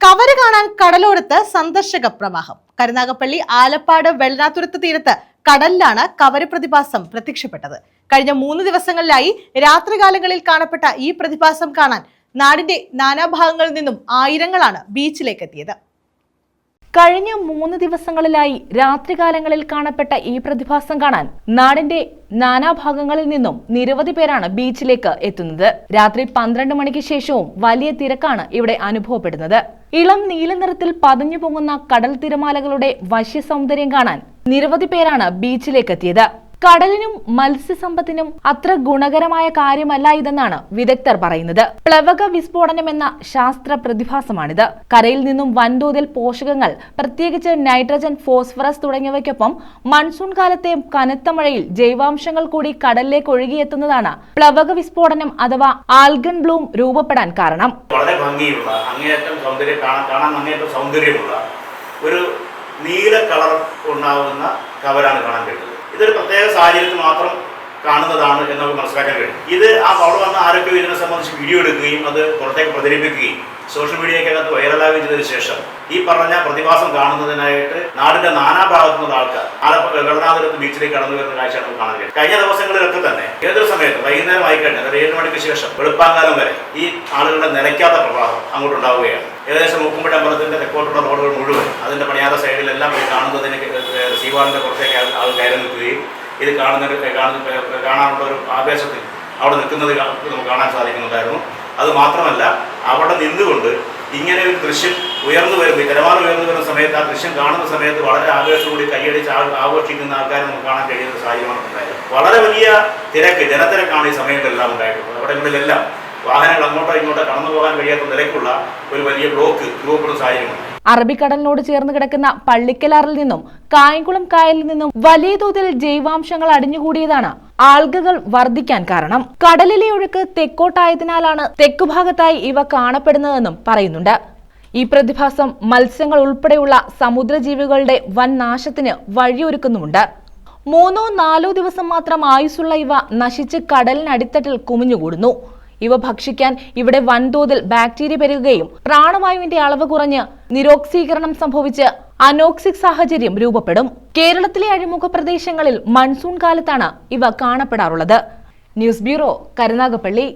Cover കാണാൻ കടലോരത്ത് സന്ദർശക പ്രവാഹം. കരുനാഗപ്പള്ളി ആലപ്പാട് വെള്ളനാത്തുരത്ത് തീരത്ത് കടലിലാണ് കവര് പ്രതിഭാസം പ്രത്യക്ഷപ്പെട്ടത്. കഴിഞ്ഞ മൂന്ന് ദിവസങ്ങളിലായി രാത്രികാലങ്ങളിൽ കാണപ്പെട്ട ഈ പ്രതിഭാസം കാണാൻ നാടിന്റെ നാനാഭാഗങ്ങളിൽ നിന്നും ആയിരങ്ങളാണ് ബീച്ചിലേക്ക് എത്തിയത് കഴിഞ്ഞ മൂന്ന് ദിവസങ്ങളിലായി രാത്രികാലങ്ങളിൽ കാണപ്പെട്ട ഈ പ്രതിഭാസം കാണാൻ നാടിന്റെ നാനാഭാഗങ്ങളിൽ നിന്നും നിരവധി പേരാണ് ബീച്ചിലേക്ക് എത്തുന്നത്. രാത്രി പന്ത്രണ്ട് മണിക്ക് ശേഷവും വലിയ തിരക്കാണ് ഇവിടെ അനുഭവപ്പെടുന്നത്. ഇളം നീല നിറത്തിൽ പതിഞ്ഞു പൊങ്ങുന്ന കടൽ തിരമാലകളുടെ വശ്യ സൗന്ദര്യം കാണാൻ നിരവധി പേരാണ് ബീച്ചിലേക്ക് എത്തിയത് കടലിനും മത്സ്യസമ്പത്തിനും അത്ര ഗുണകരമായ കാര്യമല്ല ഇതെന്നാണ് വിദഗ്ധർ പറയുന്നത്. പ്ലവക വിസ്ഫോടനം എന്ന ശാസ്ത്ര പ്രതിഭാസമാണിത്. കരയിൽ നിന്നും വൻതോതിൽ പോഷകങ്ങൾ പ്രത്യേകിച്ച് നൈട്രജൻ ഫോസ്ഫറസ് തുടങ്ങിയവയ്ക്കൊപ്പം മൺസൂൺ കാലത്തെ കനത്ത മഴയിൽ ജൈവാംശങ്ങൾ കൂടി കടലിലേക്ക് ഒഴുകിയെത്തുന്നതാണ് പ്ലവക വിസ്ഫോടനം അഥവാ ആൽഗൻ ബ്ലൂം രൂപപ്പെടാൻ കാരണം. വളരെ ഭംഗിയുള്ള അങ്ങേയറ്റം കാണാൻ സൗന്ദര്യമുള്ള ഒരു നീല കളർ ഉണ്ടാവുന്ന കവരാണ് കാണാൻ കഴിയുന്നത്. ഇതൊരു പ്രത്യേക സാഹചര്യത്തിൽ മാത്രം കാണുന്നതാണ് എന്ന് നമുക്ക് മനസ്സിലാക്കാൻ കഴിയും. ഇത് ആ അവിടെ വന്ന ആരൊക്കെ ഇതിനെ സംബന്ധിച്ച് വീഡിയോ എടുക്കുകയും അത് പുറത്തേക്ക് പ്രചരിപ്പിക്കുകയും സോഷ്യൽ മീഡിയക്കകത്ത് വൈറലാവുകയും ചെയ്തതിനു ശേഷം ഈ പറഞ്ഞ പ്രതിഭാസം കാണുന്നതിനായിട്ട് നാടിന്റെ നാനാഭാഗത്തു ഭാഗത്തുള്ള ആൾക്കാർ ആലപ്പുഴ വെള്ളനാഥപുരത്ത് ബീച്ചിലേക്ക് കടന്നു വരുന്ന കാഴ്ചയാണ് നമുക്ക് കാണാൻ കഴിയും കഴിഞ്ഞ ദിവസങ്ങളിലൊക്കെ തന്നെ ഏതൊരു സമയത്ത് വൈകുന്നേരം ആയിക്കഴിഞ്ഞാൽ അതായത് ഏഴ് മണിക്ക് ശേഷം വെളുപ്പാങ്കാലം വരെ ഈ ആളുകളുടെ നിലയ്ക്കാത്ത പ്രവാഹം അങ്ങോട്ടുണ്ടാവുകയാണ് ഏകദേശം മൂക്കുമ്പടി അമ്പലത്തിന്റെ തെക്കോട്ടുള്ള റോഡുകൾ മുഴുവൻ അതിന്റെ പണിയാത്ത സൈഡിലെല്ലാം കാണുന്നതിന് സീവാറിന്റെ പുറത്തേക്ക് ആൾ- ആൾ കയറി നിൽക്കുകയും ഇത് കാണുന്ന കാണാനുള്ള ഒരു ആവേശത്തിൽ അവിടെ നിൽക്കുന്നത് നമുക്ക് കാണാൻ സാധിക്കുന്നുണ്ടായിരുന്നു. അത് മാത്രമല്ല അവിടെ നിന്നുകൊണ്ട് ഇങ്ങനെ ഒരു ദൃശ്യം ഉയർന്നു ഈ തിരമാല ഉയർന്നു വരുന്ന സമയത്ത് ആ ദൃശ്യം കാണുന്ന സമയത്ത് വളരെ ആവേശത്തോടെ കൈയടിച്ച് ആഘോഷിക്കുന്ന ആൾക്കാരെ നമുക്ക് കാണാൻ കഴിയുന്ന സാഹചര്യമാണ് വളരെ വലിയ തിരക്ക് ജനത്തിരക്കാണ് ഈ സമയത്തെല്ലാം ഉണ്ടായിട്ടുള്ളത്. അവിടങ്ങളിലെല്ലാം വാഹനങ്ങൾ അങ്ങോട്ടോ ഇങ്ങോട്ടോ കടന്നു പോകാൻ കഴിയാത്ത നിലയ്ക്കുള്ള ഒരു വലിയ ബ്ലോക്ക് രൂപപ്പെടുന്ന സാഹചര്യമുണ്ട്. അറബിക്കടലിനോട് ചേർന്ന് കിടക്കുന്ന പള്ളിക്കലാറിൽ നിന്നും കായംകുളം കായലിൽ നിന്നും വലിയ തോതിൽ ജൈവാംശങ്ങൾ അടിഞ്ഞുകൂടിയതാണ് ആൽഗകൾ വർദ്ധിക്കാൻ കാരണം. കടലിലെ ഒഴുക്ക് തെക്കോട്ടായതിനാലാണ് തെക്കുഭാഗത്തായി ഇവ കാണപ്പെടുന്നതെന്നും പറയുന്നുണ്ട്. ഈ പ്രതിഭാസം മത്സ്യങ്ങൾ ഉൾപ്പെടെയുള്ള സമുദ്രജീവികളുടെ വൻ നാശത്തിന് വഴിയൊരുക്കുന്നുമുണ്ട്. മൂന്നോ നാലോ ദിവസം മാത്രം ആയുസ്സുള്ള ഇവ നശിച്ച് കടലിനടിത്തട്ടിൽ കുമിഞ്ഞുകൂടുന്നു. ഇവ ഭക്ഷിക്കാൻ ഇവിടെ വൻതോതിൽ ബാക്ടീരിയ പെരുകുകയും പ്രാണവായുവിന്റെ അളവ് കുറഞ്ഞ് നിരോക്സീകരണം സംഭവിച്ച് അനോക്സിക് സാഹചര്യം രൂപപ്പെടും. കേരളത്തിലെ അഴിമുഖ പ്രദേശങ്ങളിൽ മൺസൂൺ കാലത്താണ് ഇവ കാണപ്പെടാറുള്ളത്. News bureau Karunagappally.